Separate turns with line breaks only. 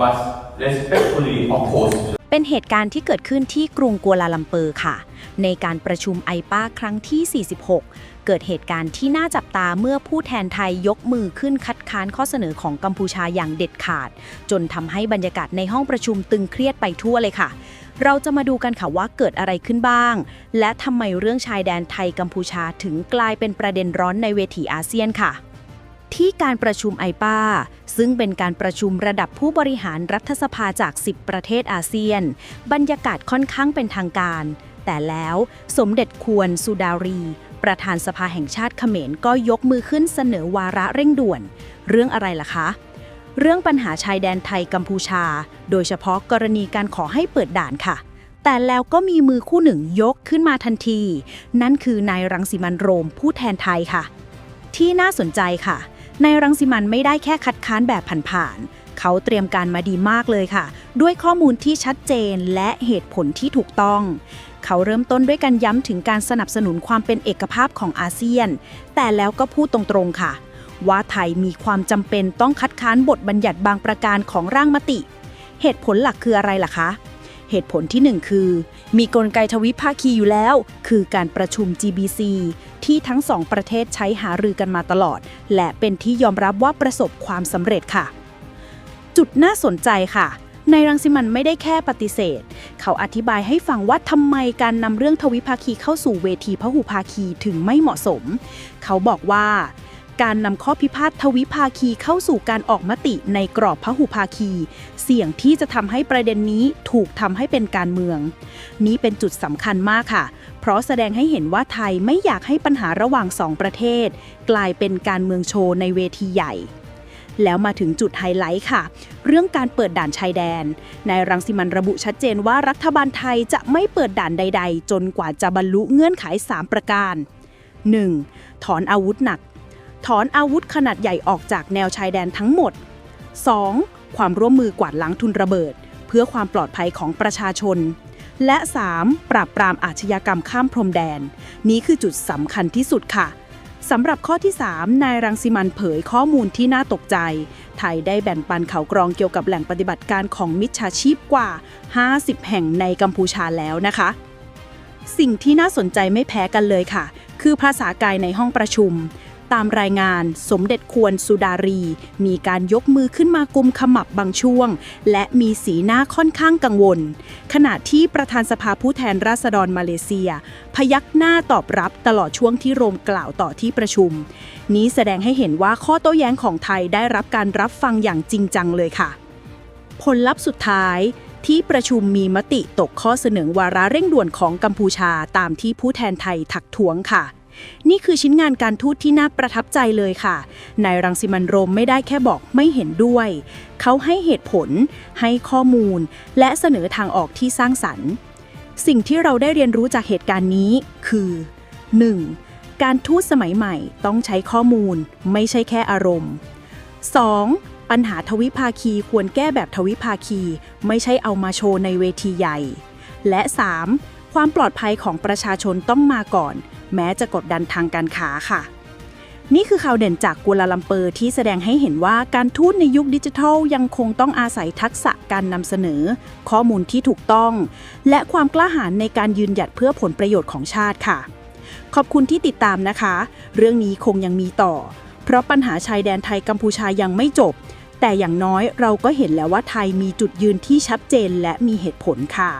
must respectfully oppose
เป็นเหตุการณ์ที่เกิดขึ้นที่กรุงกัวลาลัมเปอร์ค่ะ ในการประชุมไอป้าครั้งที่ 46 เกิดเหตุการณ์ที่น่าจับตาเมื่อผู้แทนไทยยกมือขึ้นคัดค้านข้อเสนอของกัมพูชาอย่างเด็ดขาด จนทำให้บรรยากาศในห้องประชุมตึงเครียดไปทั่วเลยค่ะ เราจะมาดูกันค่ะว่าเกิดอะไรขึ้นบ้าง และทำไมเรื่องชายแดนไทยกัมพูชาถึงกลายเป็นประเด็นร้อนในเวทีอาเซียนค่ะ ที่การประชุมไอป้า ซึ่งเป็นการประชุมระดับผู้บริหารรัฐสภาจาก 10 ประเทศอาเซียน บรรยากาศค่อนข้างเป็นทางการ แต่แล้วสมเด็จควรสุดารี ประธานสภาแห่งชาติเขมรก็ยกมือขึ้นเสนอวาระเร่งด่วน เรื่องอะไรล่ะคะ เรื่องปัญหาชายแดนไทยกัมพูชา โดยเฉพาะกรณีการขอให้เปิดด่านค่ะแต่แล้วก็มีมือคู่หนึ่งยกขึ้นมาทันที นั่นคือนายรังสิมันโรมผู้แทนไทยค่ะ ที่น่าสนใจค่ะ นายรังสิมันไม่ได้แค่คัดค้านแบบผ่านๆเขาเตรียมการมาดีมากเลยค่ะ ด้วยข้อมูลที่ชัดเจนและเหตุผลที่ถูกต้อง เขาเริ่มต้นด้วยการย้ำถึงการสนับสนุนความเป็นเอกภาพของอาเซียน แต่แล้วก็พูดตรงๆค่ะ ว่าไทยมีความจำเป็นต้องคัดค้านบทบัญญัติบางประการของร่างมติ เหตุผลหลักคืออะไรล่ะคะ เหตุผลที่หนึ่งคือ มีกลไกทวิภาคีอยู่แล้ว คือการประชุม GBC ที่ทั้งสองประเทศใช้หารือกันมาตลอด และเป็นที่ยอมรับว่าประสบความสำเร็จค่ะ จุดน่าสนใจค่ะในรังสิมันไม่ได้แค่ปฏิเสธ เขาอธิบายให้ฟังว่าทำไมการนำเรื่องทวิภาคีเข้าสู่เวทีพหุภาคีถึงไม่เหมาะสม เขาบอกว่า การนำข้อพิพาททวิภาคีเข้าสู่การออกมติในกรอบพหุภาคี เสี่ยงที่จะทำให้ประเด็นนี้ถูกทำให้เป็นการเมือง นี้เป็นจุดสำคัญมากค่ะ เพราะแสดงให้เห็นว่าไทยไม่อยากให้ปัญหาระหว่างสองประเทศ กลายเป็นการเมืองโชว์ในเวทีใหญ่ แล้วมาถึงจุดไฮไลท์ค่ะ เรื่องการเปิดด่านชายแดน นายรังสิมันระบุชัดเจนว่ารัฐบาลไทยจะไม่เปิดด่านใด ๆ จนกว่าจะบรรลุเงื่อนไข 3 ประการ 1. ถอนอาวุธหนัก ถอนอาวุธขนาดใหญ่ออกจากแนวชายแดนทั้งหมด 2. ความร่วมมือกวาดล้างทุนระเบิด เพื่อความปลอดภัยของประชาชน และ 3. ปราบปรามอาชญากรรมข้ามพรมแดน นี้คือจุดสำคัญที่สุดค่ะสำหรับข้อที่ 3 นายรังสิมันเผยข้อมูลที่น่าตกใจ ไทยได้แบ่งปันเข่ากรองเกี่ยวกับแหล่งปฏิบัติการของมิจฉาชีพกว่า 50 แห่งในกัมพูชาแล้วนะคะ สิ่งที่น่าสนใจไม่แพ้กันเลยค่ะ คือภาษากายในห้องประชุม ตามรายงาน สมเด็จควรสุดารี มีการยกมือขึ้นมากุมขมับบางช่วง และมีสีหน้าค่อนข้างกังวล ขณะที่ประธานสภาผู้แทนราษฎรมาเลเซีย พยักหน้าตอบรับตลอดช่วงที่โรมกล่าวต่อที่ประชุม นี้แสดงให้เห็นว่าข้อโต้แย้งของไทยได้รับการรับฟังอย่างจริงจังเลยค่ะ ผลลัพธ์สุดท้ายที่ประชุมมีมติตกข้อเสนอวาระเร่งด่วนของกัมพูชาตามที่ผู้แทนไทยทักท้วงค่ะ นี่คือชิ้นงานการทูตที่น่าประทับใจเลยค่ะ นายรังสิมันโรมไม่ได้แค่บอกไม่เห็นด้วย เขาให้เหตุผล ให้ข้อมูล และเสนอทางออกที่สร้างสรรค์ สิ่งที่เราได้เรียนรู้จากเหตุการณ์นี้คือ 1. การทูตสมัยใหม่ต้องใช้ข้อมูล ไม่ใช่แค่อารมณ์ 2. ปัญหาทวิภาคีควรแก้แบบทวิภาคี ไม่ใช่เอามาโชว์ในเวทีใหญ่ และ 3. ความปลอดภัยของประชาชนต้องมาก่อน แม้จะกดดันทางการค้าค่ะ นี่คือข่าวเด่นจากกัวลาลัมเปอร์ที่แสดงให้เห็นว่าการทูตในยุคดิจิทัล ยังคงต้องอาศัยทักษะการนำเสนอ ข้อมูลที่ถูกต้อง และความกล้าหาญในการยืนหยัดเพื่อผลประโยชน์ของชาติค่ะ ขอบคุณที่ติดตามนะคะ เรื่องนี้คงยังมีต่อ เพราะปัญหาชายแดนไทยกัมพูชายังไม่จบแต่อย่างน้อยเราก็เห็นแล้วว่าไทยมีจุดยืนที่ชัดเจนและมีเหตุผลค่ะ